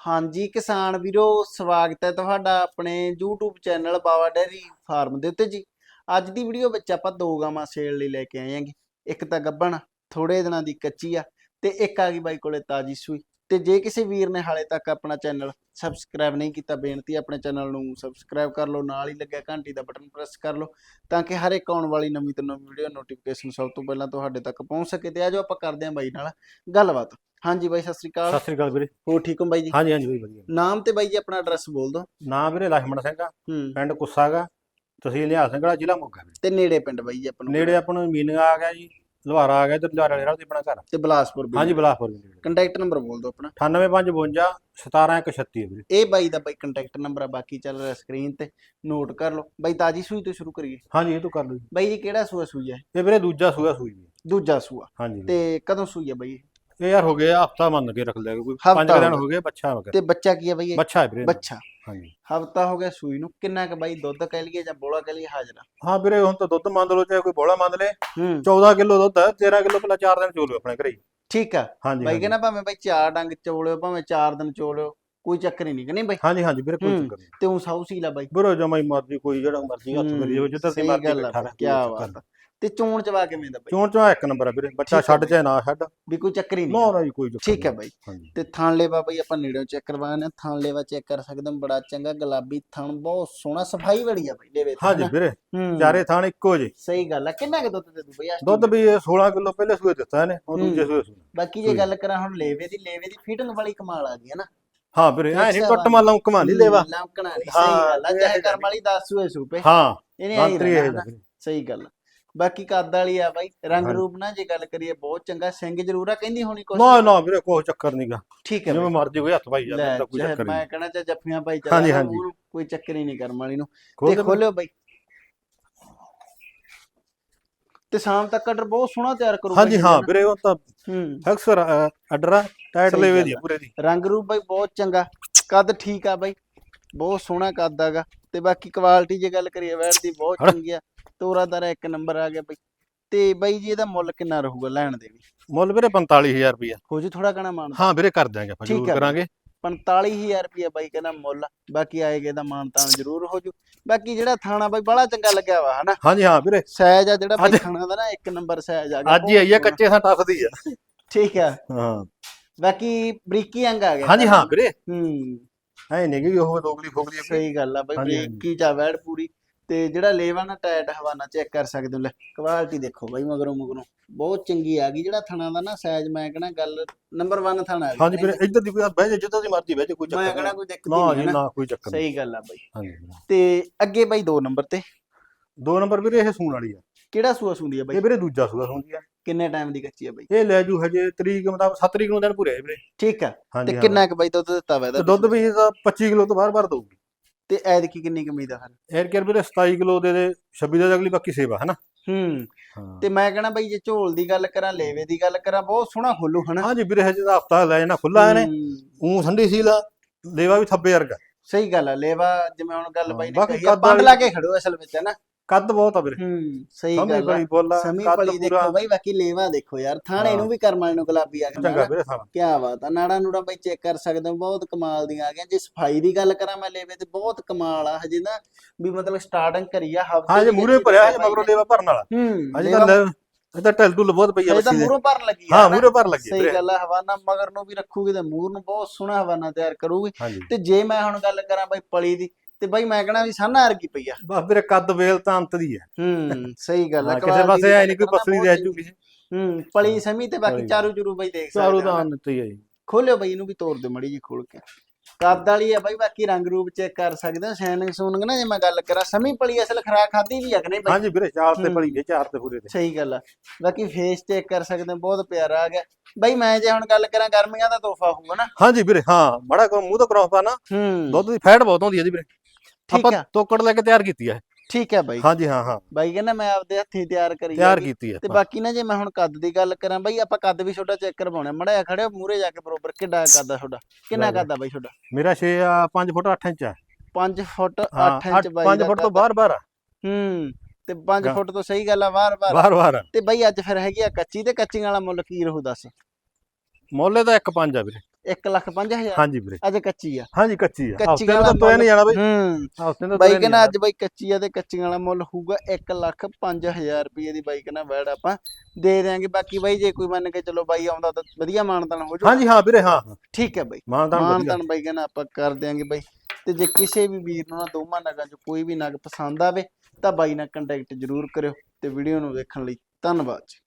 ਹਾਂਜੀ, ਕਿਸਾਨ ਵੀਰੋ, ਸਵਾਗਤ ਹੈ ਤੁਹਾਡਾ ਆਪਣੇ YouTube channel Bawa dairy farm ਦੇ ਉੱਤੇ ਜੀ। ਅੱਜ ਦੀ ਵੀਡੀਓ ਵਿੱਚ ਆਪਾਂ ਦੋ ਗਾਵਾਂ ਸੇਲ ਲਈ ਲੈ ਕੇ ਆਏ ਆਂਗੇ ਇੱਕ ਤਾਂ ਗੱਬਣ ਥੋੜੇ ਦਿਨਾਂ ਦੀ ਕੱਚੀ ਆ ਤੇ ਇੱਕ ਆ ਗਈ ਬਾਈ ਕੋਲੇ ਤਾਜੀ ਸੂਈ। ਤੇ ਜੇ ਕਿਸੇ ਵੀਰ ਨੇ ਹਾਲੇ ਤੱਕ ਆਪਣਾ ਚੈਨਲ ਸਬਸਕ੍ਰਾਈਬ ਨਹੀਂ ਕੀਤਾ, ਬੇਨਤੀ ਆਪਣੇ ਚੈਨਲ ਨੂੰ ਸਬਸਕ੍ਰਾਈਬ ਕਰ ਲਓ, ਨਾਲ ਹੀ ਲੱਗਿਆ ਘੰਟੀ ਦਾ ਬਟਨ ਪ੍ਰੈਸ ਕਰ ਲਓ, ਤਾਂ ਕਿ ਹਰ ਇੱਕ ਆਉਣ ਵਾਲੀ ਨਵੀਂ ਤੋਂ ਨਵੀਂ ਵੀਡੀਓ ਨੋਟੀਫਿਕੇਸ਼ਨ ਸਭ ਤੋਂ ਪਹਿਲਾਂ ਤੁਹਾਡੇ ਤੱਕ ਪਹੁੰਚ ਸਕੇ। ਤੇ ਆਜੋ ਆਪਾਂ ਕਰਦੇ ਹਾਂ ਬਾਈ ਨਾਲ ਗੱਲਬਾਤ। ਹਾਂਜੀ ਬਾਈ ਸਤਿ ਸ੍ਰੀ ਅਕਾਲ। ਸਤਿ ਸ੍ਰੀ ਅਕਾਲ ਵੀਰੇ। ਹੋਰ ਠੀਕ ਹੋ ਬਾਈ ਜੀ? ਹਾਂਜੀ ਹਾਂਜੀ ਵੀਰੇ ਵਧੀਆ। ਨਾਮ ਤੇ ਬਾਈ ਜੀ ਆਪਣਾ ਐਡਰੈਸ ਬੋਲ ਦਿਓ। ਨਾਮ ਵੀਰੇ ਲਖਮਣ ਸਿੰਘ ਆ। ਹੂੰ। ਪਿੰਡ ਕੁੱਸਾਗਾ ਤਹਿਸੀਲ ਨਿਹਾਲ ਸਿੰਘਲਾ ਜ਼ਿਲ੍ਹਾ ਮੋਗਾ ਵੀਰੇ। ਤੇ ਨੇੜੇ ਪਿੰਡ ਬਾਈ ਜੀ ਆਪਾਂ ਨੂੰ ਨੇੜੇ ਆਪਾਂ ਨੂੰ ਮੀਨਗਾ ਆ ਗਿਆ ਜੀ ਲੁਹਾਰਾ ਆ ਗਿਆ ਤੇ ਲੁਹਾਰਾ ਵਾਲੇ ਰਾਹ ਤੇ ਆਪਣਾ ਘਰ ਤੇ ਬਲਾਸਪੁਰ ਵੀ ਹਾਂਜੀ ਬਲਾਸਪੁਰ ਵੀਰੇ ਕੰਟੈਕਟ ਨੰਬਰ ਬੋਲ ਦਿਓ ਆਪਣਾ। 9852 17136 ਵੀਰੇ। ਇਹ ਬਾਈ ਦਾ ਬਾਈ ਕੰਟੈਕਟ ਨੰਬਰ ਆ ਬਾਕੀ ਚੱਲ ਰਿਹਾ ਸਕਰੀਨ ਤੇ ਨੋਟ ਕਰ ਲਓ। ਬਾਈ ਤਾਜੀ ਸੂਈ ਤੋਂ ਸ਼ੁਰੂ ਕਰੀਏ। ਹਾਂਜੀ ਇਹ ਤੋਂ ਕਰ ਲਓ ਜੀ। ਬਾਈ ਜੀ ਕਿਹੜਾ ਸੂਆ ਸੂਈ ਹੈ ਇਹ? ਵੀਰੇ ਦੂਜਾ ਸੂਆ ਸੂਈ ਜੀ ਦੂਜਾ ਸੂਆ। ਹਾਂਜੀ। ਤੇ ਕਦੋਂ ਸੂਈ ਹੈ ਬਾਈ ਇਹ? ਇਹ ਯਾਰ ਹੋ ਗਿਆ ਹਫਤਾ ਮੰਨ ਕੇ ਰੱਖ ਲਿਆ ਕੋਈ ਪੰਜ ਦਿਨ। ਹੋ ਗਏ। ਬੱਚਾ ਹੋ ਗਿਆ। ਤੇ ਬੱਚਾ ਕੀ ਹੈ ਬਾਈ ਇਹ? ਬੱਚਾ ਹੈ ਵੀਰੇ ਬੱਚਾ? ਹਾਂਜੀ। ਹਫਤਾ ਹੋ ਗਿਆ ਸੂਈ ਨੂੰ। ਕਿੰਨਾ ਕ ਬਾਈ ਦੁੱਧ ਕਹਿ ਲਈਏ ਜਾਂ ਬੋਲਾ ਕਹਿ ਲਈਏ ਹਾਜ਼ਰਾ? ਹਾਂ ਵੀਰੇ ਹੁਣ ਤਾਂ ਦੁੱਧ ਮੰਨ ਲਓ ਚਾਹੇ ਕੋਈ ਬੋਲਾ ਮੰਨ ਲੇ ਹੂੰ। 14 ਕਿਲੋ ਦੁੱਧ ਹੈ 13 ਕਿਲੋ ਪਹਿਲਾਂ 4 ਦਿਨ ਚੋਲੋ ਆਪਣੇ ਘਰੇ। ਹੀ। ਠੀਕ ਆ। ਹਾਂਜੀ ਬਾਈ ਹਾਂਜੀ। ਕਹਿੰਦਾ ਭਾਵੇਂ ਬਾਈ ਚਾਰ ਡੰਗ ਚੋਲਿਓ ਭਾਵੇਂ ਚਾਰ ਦਿਨ ਚੋਲਿਓ। ਕੋਈ ਚੱਕਰ ਹੀ ਨਹੀਂ ਕਿ ਨਹੀਂ ਬਾਈ? ਹਾਂਜੀ ਹਾਂਜੀ ਵੀਰੇ ਕੋਈ ਹੂੰ। ਚੱਕਰ ਨਹੀਂ। ਤੇ ਉਹ ਸਾਊ ਸੀਲਾ ਬਾਈ। ਵੀਰੇ ਜਮਾ ਹੀ ਮਰਜ਼ੀ ਕੋਈ ਜਿਹੜਾ ਮਰਜ਼ੀ ਹੱਥ ਹੂੰ, ਕਰੀ ਜਾਓ ਜਿੱਧਰ ਦੀ ਸਹੀ ਮਰਜ਼ੀ ਗੱਲ ਆ ਬੈਠਾ ਬਾਈ, ਰਹੇ ਕਿਆ ਬਾਤ ਆ। ਤੇ ਚੋਣ ਚਵਾ ਕਿਵੇਂ ਦਾ ਬਾਈ? ਚੋਣ ਚੋਂ ਇੱਕ ਨੰਬਰ ਆ ਵੀਰੇ ਬੱਚਾ ਠੀਕ ਆ ਛੱਡ ਚਾਹੇ ਨਾ ਛੱਡ। ਵੀ ਕੋਈ ਚੱਕਰ ਹੀ ਨਾ ਨਹੀਂ ਨਾ ਜੀ ਕੋਈ ਚੱਕਰ ਠੀਕ ਹੈ ਨਹੀਂ। ਬਾਈ। ਹਾਂਜੀ। ਤੇ ਥਣ ਲੇਵਾ ਬਾਈ ਆਪਾਂ ਨੇੜਿਓਂ ਚੈੱਕ ਕਰਵਾਉਣੇ ਥਣ ਲੇਵਾ ਚੈੱਕ ਕਰ ਸਕਦੇ ਹਾਂ ਬੜਾ ਚੰਗਾ ਗੁਲਾਬੀ ਥਣ ਬਹੁਤ ਸੋਹਣਾ ਸਫ਼ਾਈ ਬੜੀ ਆ ਬਾਈ ਤੇ, ਹਾਂਜੀ? ਵੀਰੇ ਚਾਰੇ ਥਾਣ ਇੱਕੋ ਜੇ ਸਹੀ ਗੱਲ ਆ। ਕਿੰਨਾ ਕੁ ਦੁੱਧ ਦੇ ਦੂ ਬਈ ਆਹ ਦੁੱਧ ਵੀ ਇਹ 16 ਕਿਲੋ ਪਹਿਲੇ ਸੂਏ ਦਿੱਤਾ ਇਹਨੇ ਉਹ ਹੂੰ। ਦੂਜੇ ਸੂਏ। ਬਾਕੀ ਜੇ। ਗੱਲ ਕਰਾਂ ਹੁਣ ਲੇਵੇ ਦੀ ਲੇਵੇ ਦੀ ਫਿਟਿੰਗ ਵਾਲੀ ਕਮਾਲ ਆ ਗਈ ਹੈ ਨਾ। ਹਾਂ ਵੀਰੇ ਐ ਨਹੀਂ ਟੁੱਟ ਮਾ ਲੌਂਕਮਾ ਨਹੀਂ ਲੈਵਾ ਲੰਕਣਾ ਨਹੀਂ ਸਹੀ ਗੱਲ ਆ ਚਾਹੇ ਕਰਮ ਵਾਲੀ 10 ਸੂਏ ਸੂਪੇ ਹਾਂ ਇਹਨੇ ਮੰਤਰੀ ਇਹ। ਸਹੀ ਗੱਲ। ਬਾਕੀ ਕੱਦ ਵਾਲੀ ਆ ਬਾਈ ਰੰਗ। ਰੂਪ ਨਾ ਜੇ ਗੱਲ ਕਰੀਏ ਬਹੁਤ ਚੰਗਾ ਸਿੰਘ ਜ਼ਰੂਰ ਆ ਕਹਿੰਦੀ ਹੋਣੀ ਕੁਛ ਨਾ ਨਾ ਵੀਰੇ ਕੋਈ ਚੱਕਰ ਨਹੀਂਗਾ ਠੀਕ ਹੈ ਜਿਵੇਂ। ਮਰਜ਼ੀ ਕੋਈ ਹੱਥ ਜਾਂਦਾ ਕੋਈ ਮੈਂ ਕਹਣਾ ਜੱਫੀਆਂ ਚੱਲ। ਕੋਈ ਚੱਕਰ ਹੀ ਨਹੀਂ ਕਰਮ ਵਾਲੀ ਨੂੰ ਤੇ ਖੋਲਿਓ ਬਾਈ ਤੇ ਸ਼ਾਮ ਤੱਕ ਆਰਡਰ ਬਹੁਤ ਸੋਹਣਾ ਤਿਆਰ ਕਰੂ ਹਾਂਜੀ ਹਾਂ ਵੀਰੇ ਉਹ ਤਾਂ ਹੂੰ। ਅਕਸਰ ਅਡਰਾ ਟਾਈਟ ਸਹੀ ਲੈਵੇ ਦੀ ਆ। ਪੂਰੇ ਦੀ। ਰੰਗ ਰੂਪ ਬਾਈ ਬਹੁਤ ਚੰਗਾ। ਕੱਦ ਠੀਕ ਆ ਬਾਈ। ਬਹੁਤ ਸੋਹਣਾ ਕੱਦ ਆਗਾ। ਤੇ ਬਾਕੀ ਕੁਆਲਿਟੀ ਜੇ ਗੱਲ ਕਰੀਏ ਵੈੜ ਦੀ ਬਹੁਤ ਹੜ। ਚੰਗੀ ਆ। ਤੋਰਾ ਦਾਰਾ ਇੱਕ ਨੰਬਰ ਆ ਗਿਆ ਬਾਈ। ਤੇ ਬਾਈ ਜੀ ਇਹਦਾ ਮੁੱਲ ਕਿੰਨਾ ਰਹੂਗਾ ਲੈਣ ਦੇ ਵੀ? ਮੁੱਲ ਵੀਰੇ 45000 ਰੁਪਇਆ ਹੋ ਜੂ ਥੋੜਾ ਕਣਾ ਮਾਨ ਹਾਂ ਵੀਰੇ ਕਰ ਦਿਆਂਗੇ ਆਪਾਂ ਠੀਕ ਜ਼ਰੂਰ ਆ ਕਰਾਂਗੇ। 45000 ਰੁਪਇਆ ਬਾਈ ਕਹਿੰਦਾ ਮੁੱਲ ਬਾਕੀ ਆਏਗੇ ਦਾ ਮਾਨ ਤਾਨ ਜ਼ਰੂਰ ਹੋ ਜੂ। ਬਾਕੀ ਜਿਹੜਾ ਥਾਣਾ ਬਾਈ ਬੜਾ ਚੰਗਾ ਲੱਗਿਆ ਵਾ ਹਨਾ? ਹਾਂਜੀ ਹਾਂ ਵੀਰੇ। ਸਾਈਜ਼ ਆ ਜਿਹੜਾ ਬਾਈ ਥਾਣਾ ਦਾ ਨਾ ਇੱਕ ਨੰਬਰ ਸਾਈਜ਼ ਆ ਗਿਆ। ਅੱਜ ਹੀ ਆਈ ਆ ਕੱਚੇ ਥਾਂ ਟੱਪਦੀ ਆ। ਠੀਕ ਆ। ਹਾਂ। ਬਾਕੀ ਬਰੀਕੀ ਅੰਗ ਆ ਗਿਆ। ਹਾਂਜੀ ਹਾਂ ਵੀਰੇ। ਹੂੰ। ਐ ਨਹੀਂ ਕਿ ਉਹ ਦੋਗਲੀ ਫੋਗਲੀ। ਸਹੀ ਗੱਲ ਆ ਬਾਈ। ਬਰੀਕੀ ਚਾ ਵੈੜ ਪੂਰੀ। ਤੇ ਜਿਹੜਾ ਲੇਵਾ ਨਾ ਟਾਇਟ ਹਵਾਨਾ ਚੈੱਕ ਕਰ ਸਕਦੇ ਹੋ ਲੈ ਕੁਆਲਿਟੀ ਦੇਖੋ ਬਾਈ ਮਗਰੋਂ ਮਗਰੋਂ। ਬਹੁਤ ਚੰਗੀ ਆ ਗਈ ਜਿਹੜਾ ਥਣਾ ਦਾ ਨਾ ਸਾਈਜ਼ ਮੈਂ ਕਹਣਾ ਗੱਲ ਨੰਬਰ 1 ਥਣਾ ਆ ਹਾਂਜੀ ਵੀਰੇ ਇੱਧਰ ਦੀ ਕੋਈ ਬਹਿ ਜਾ ਜਿੱਦਾਂ ਦੀ ਮਰਜ਼ੀ ਬਹਿ ਜਾ ਕੋਈ ਮੈਂ ਚੱਕਰ ਕਹਣਾ ਨਹੀਂ। ਕੋਈ ਦਿੱਕਤ ਨਹੀਂ ਹੈ ਨਾ। ਨਾ ਕੋਈ ਚੱਕਰ ਨਹੀਂ। ਸਹੀ ਗੱਲ ਆ ਬਾਈ। ਹਾਂਜੀ। ਤੇ ਅੱਗੇ ਬਾਈ 2 ਨੰਬਰ ਤੇ। ਦੋ ਨੰਬਰ ਵੀਰੇ ਇਹ ਸੂਣ ਵਾਲੀ ਆ। ਕਿਹੜਾ ਸੂਆ ਸੁੰਦੀ ਆ ਇਹ ਬਾਈ ਵੀਰੇ ਦੂਜਾ ਸੂਆ ਸੂੰਦੀ ਆ। ਕਿੰਨੇ ਟਾਈਮ ਦੀ ਕੱਚੀ ਆ ਬਾਈ? ਇਹ ਲੈ ਜੂ ਹਜੇ ਤਰੀਕ ਮਤਲਬ 7 ਤਰੀਕ ਨੂੰ ਦਿਨ ਪੂਰੇ ਆ ਵੀਰੇ। ਠੀਕ ਆ। ਤੇ। ਕਿੰਨਾ ਕੁ ਬਾਈ ਦੁੱਧ ਦਿੱਤਾ ਵਾ ਇਹਦਾ ਦੁੱਧ ਵੀ ਇਹਦਾ 25 ਕਿਲੋ ਤੋਂ ਬਾਹਰ ਬਾਹਰ ਦਊਗੀ। ਤੇ ਐਤਕੀ ਕਿੰਨੀ ਕੁ ਉਮੀਦ ਆ ਫਿਰ? 에ਅਰ ਕੇਅਰ ਵੀਰੇ 27 ਕਿਲੋ ਦੇ ਦੇ 26 ਦੇ ਅਗਲੀ ਬਾਕੀ ਸੇਵਾ ਹੈ ਨਾ ਹੂੰ। ਹਾਂ। ਤੇ ਮੈਂ ਕਹਣਾ ਬਾਈ ਜੇ ਝੋਲ ਦੀ ਗੱਲ ਕਰਾਂ ਲੇਵੇ ਦੀ ਗੱਲ ਕਰਾਂ ਬਹੁਤ ਸੋਹਣਾ ਖੋਲੂ ਹਨਾ? ਹਾਂਜੀ ਵੀਰੇ ਹਜੇ ਦਾ ਹਫਤਾ ਲੈ ਜਾਣਾ ਖੁੱਲਾ ਇਹਨੇ ਹੂੰ, ਉਹ ਠੰਡੀ ਸੀਲ ਆ ਲੇਵਾ ਵੀ ਥੱਬੇ ਵਰਗਾ। ਸਹੀ ਗੱਲ ਆ ਲੇਵਾ ਜਿਵੇਂ ਹੁਣ ਗੱਲ ਹਾਂ, ਬਾਈ ਨੇ ਬਾਕੀ ਕਹੀ ਆ ਕੱਦ ਪੰਡ ਵਾਲੀ- ਲਾ ਕੇ ਖੜੋ ਅਸਲ ਵਿੱਚ ਹੈ ਨਾ ਕੱਦ ਬਹੁਤ ਆ ਵੀਰੇ। ਹੂੰ ਸਹੀ ਗੱਲ ਬੜੀ ਬੋਲਾ ਸਮੀ ਕੱਦ ਪਲੀ ਪੂਰਾ। ਦੇਖੋ ਬਾਈ ਬਾਕੀ ਲੇਵਾ ਦੇਖੋ ਯਾਰ ਥਾਣੇ ਹਾਂ। ਨੂੰ ਵੀ ਕਰਮ ਵਾਲੇ ਨੂੰ ਗੁਲਾਬੀ ਆ ਚੰਗਾ ਗਿਆ ਵੀਰੇ ਸਾਰਾ ਕੀ ਬਾਤ ਆ ਨਾੜਾ ਨੂੜਾ ਬਾਈ ਚੈੱਕ ਕਰ ਸਕਦੇ ਹੋ ਬਹੁਤ ਕਮਾਲ ਦੀਆਂ ਆ ਗਈਆਂ। ਜੇ ਸਫ਼ਾਈ ਦੀ ਗੱਲ ਕਰਾਂ ਮੈਂ ਲੇਵੇ ਤੇ ਬਹੁਤ ਕਮਾਲ ਆ ਹਜੇ ਨਾ ਵੀ ਮਤਲਬ ਸਟਾਰਟਿੰਗ ਕਰੀ ਆ ਹਫ਼ਤੇ ਹਾਂ ਜੇ ਮੂਰੇ ਭਰਿਆ ਹਜੇ ਮਗਰੋਂ ਲੇਵਾ ਭਰਨ ਵਾਲਾ। ਹੂੰ ਹਜੇ ਤਾਂ ਲੈ- ਇਹ ਤਾਂ ਢਲ ਢੁੱਲ ਬਹੁਤ ਪਈ ਆ ਤਾਂ ਬੱਚੀ ਦੇ। ਮੂਰੋਂ ਭਰਨ ਲੱਗੀ ਆ ਹਾਂ ਨਾ। ਮੂਰੇ ਭਰ ਲੱਗੀ ਸਹੀ ਵੀਰੇ। ਗੱਲ ਆ ਹਵਾਨਾ ਮਗਰ ਨੂੰ ਵੀ ਰੱਖੂਗੀ ਤੇ ਮੂਰ ਨੂੰ ਬਹੁਤ ਸੋਹਣਾ ਹਵਾਨਾ ਤਿਆਰ ਕਰੂਗੀ। ਹਾਂਜੀ। ਤੇ ਜੇ ਮੈਂ ਹੁਣ ਗੱਲ ਕਰਾਂ ਬਾਈ ਪਲੀ ਦੀ ਤੇ ਬਾਈ ਮੈਂ ਕਹਣਾ ਵੀ ਸਾਨਾ ਵਰਗੀ ਪਈ ਆ। ਬਸ ਵੀਰੇ ਕੱਦ ਵੇਲ ਤਾਂ ਅੰਤ ਦੀ ਹੈ ਹੂੰ ਸਹੀ ਗੱਲ ਆ ਹਾਂ, ਕਿਸੇ ਪਾਸੇ ਦੀ ਐ ਨਹੀਂ ਕੋਈ ਪਸਲੀ ਰਹਿ। ਜੂਗੀ ਹੂੰ ਪਲੀ ਸਮੀ ਤੇ ਬਾਕੀ। ਚਾਰੂ ਚਰੂ ਬਾਈ ਦੇਖ ਚਾਰੂ ਸਕਦੇ ਤਾਂ ਹੋ ਅੰਤ ਹੀ ਹੈ ਜੀ। ਖੋਲਿਓ ਬਾਈ ਇਹਨੂੰ ਵੀ ਤੋੜ ਦਿਓ ਮੜੀ ਜੀ ਖੋਲ ਕੇ। ਕੱਦ ਵਾਲੀ ਆ ਬਾਈ ਬਾਕੀ ਰੰਗ ਰੂਪ ਚੈੱਕ ਕਰ ਸਕਦੇ ਹੋ ਸ਼ੈਨਿੰਗ ਸੂਨਿੰਗ ਨਾ ਜੇ ਮੈਂ ਗੱਲ ਕਰਾਂ ਸਮੀ ਪਲੀ ਅਸਲ ਖਰਾਕ ਖਾਦੀ ਵੀ ਆ ਕਿ ਨਹੀਂ ਬਾਈ? ਹਾਂਜੀ ਵੀਰੇ ਚਾਰ ਤੇ। ਪਲੀ ਜੇ ਚਾਰ ਤੇ ਪੂਰੇ ਤੇ ਸਹੀ ਗੱਲ ਆ। ਬਾਕੀ ਫੇਸ ਚੈੱਕ ਕਰ ਸਕਦੇ ਹੋ ਬਹੁਤ ਪਿਆਰਾ ਆ ਗਿਆ। ਬਾਈ ਮੈਂ ਜੇ ਹੁਣ ਗੱਲ ਕਰਾਂ ਗਰਮੀਆਂ ਦਾ ਤੋਹਫਾ ਹੋਊਗਾ ਨਾ। ਹਾਂਜੀ ਵੀਰੇ ਹਾਂ ਮਾੜਾ ਕੋ ਮੂੰਹ ਤੋਂ ਕਰਾਉ ਪਾ ਨਾ ਦੁੱਧ ਦੀ ਫੈਟ ਬਹੁਤ ਹੁੰਦੀ ਹੈ ਜੀ ਵੀਰੇ। ਆਪਾਂ ਆ। ਤੋਕੜ ਲੈ ਕੇ ਤਿਆਰ ਕੀਤੀ ਹੈ ਠੀਕ ਹੈ ਬਾਈ। ਹਾਂਜੀ ਹਾਂ ਹਾਂ। ਬਾਈ ਕਹਿੰਦਾ ਮੈਂ ਆਪਦੇ ਹੱਥੀਂ ਤਿਆਰ ਕਰੀ ਤਿਆਰ। ਕੀਤੀ ਹੈ ਤੇ। ਬਾਕੀ ਨਾ ਜੇ ਮੈਂ ਹੁਣ ਕੱਦ ਦੀ ਗੱਲ ਕਰਾਂ ਬਾਈ ਆਪਾਂ ਕੱਦ ਵੀ ਛੋਟਾ ਚੈੱਕ ਕਰਵਾਉਣਾ। ਮੜਿਆ ਖੜੇ ਮੂਰੇ ਜਾ ਕੇ ਬਰੋਬਰ ਕਿੱਡਾ ਕੱਦ ਆ ਤੁਹਾਡਾ? ਕਿੰਨਾ। ਕੱਦ ਆ ਬਾਈ ਤੁਹਾਡਾ? ਮੇਰਾ 6 ਆ 5 ਫੁੱਟ 8 ਇੰਚ ਹੈ 5 ਫੁੱਟ 8 ਹਾਂ ਇੰਚ ਬਾਈ 5 ਦਾ ਫੁੱਟ ਤੋਂ। ਬਾਹਰ ਬਾਹਰ ਆ। ਹੂੰ ਤੇ 5 ਗਾ- ਫੁੱਟ ਤੋਂ ਸਹੀ ਗੱਲ ਆ ਵਾਰ ਬਾਹਰ ਬਾਹਰ ਆ। ਤੇ ਬਾਈ ਅੱਜ ਫਿਰ ਹੈਗੀ ਆ ਕੱਚੀ ਤੇ ਕੱਚੀਆਂ ਵਾਲਾ ਮੁੱਲ ਕੀ ਰਹੂ ਦੱਸ? ਮੁੱਲ ਦਾ 1.5 ਆ ਵੀਰੇ। 1 ਲੱਖ 5000 ਹਾਂਜੀ ਵੀਰੇ। ਅਜੇ ਕੱਚੀ ਆ? ਹਾਂਜੀ ਕੱਚੀ ਆ। ਕੱਚੀ ਤਾਂ ਤੋਇਆ ਨਹੀਂ ਜਾਣਾ ਬਈ। ਹੂੰ। ਹਫ਼ਤੇ ਤਾਂ ਬਾਈ ਕਹਿੰਦਾ। ਅੱਜ ਬਾਈ ਕੱਚੀ ਆ ਤੇ ਕੱਚੀਆਂ ਵਾਲਾ ਮੁੱਲ ਹੋਊਗਾ 1 ਲੱਖ 5000 ਰੁਪਏ ਦੀ ਬਾਈ ਕਹਿੰਦਾ ਵੈੜ ਆਪਾਂ ਦੇ ਦਿਆਂਗੇ। ਬਾਕੀ ਬਾਈ ਜੇ ਕੋਈ ਮੰਨ ਕੇ ਚਲੋ ਬਾਈ ਆਉਂਦਾ ਤਾਂ ਵਧੀਆ ਮਾਨਤਾਨ ਹੋ ਜਾਊਗਾ। ਹਾਂਜੀ ਹਾਂ ਵੀਰੇ ਹਾਂ ਠੀਕ ਹੈ ਬਾਈ। ਮਾਨਦਾਨ ਬਾਈ ਕਹਿੰਦਾ ਆਪਾਂ ਕਰ ਦਿਆਂਗੇ ਬਾਈ। ਤੇ ਜੇ ਕਿਸੇ ਵੀ ਵੀਰ ਨੂੰ ਨਾ ਦੋਵਾਂ ਨਗਾਂ ਚ ਕੋਈ ਵੀ ਨਗ ਪਸੰਦ ਆਵੇ ਤਾਂ ਬਾਈ ਨਾਲ ਕੰਟੈਕਟ ਜ਼ਰੂਰ ਕਰਿਓ ਤੇ ਵੀਡੀਓ ਨੂੰ ਵੇਖਣ ਲਈ ਧੰਨਵਾਦ ਜੀ।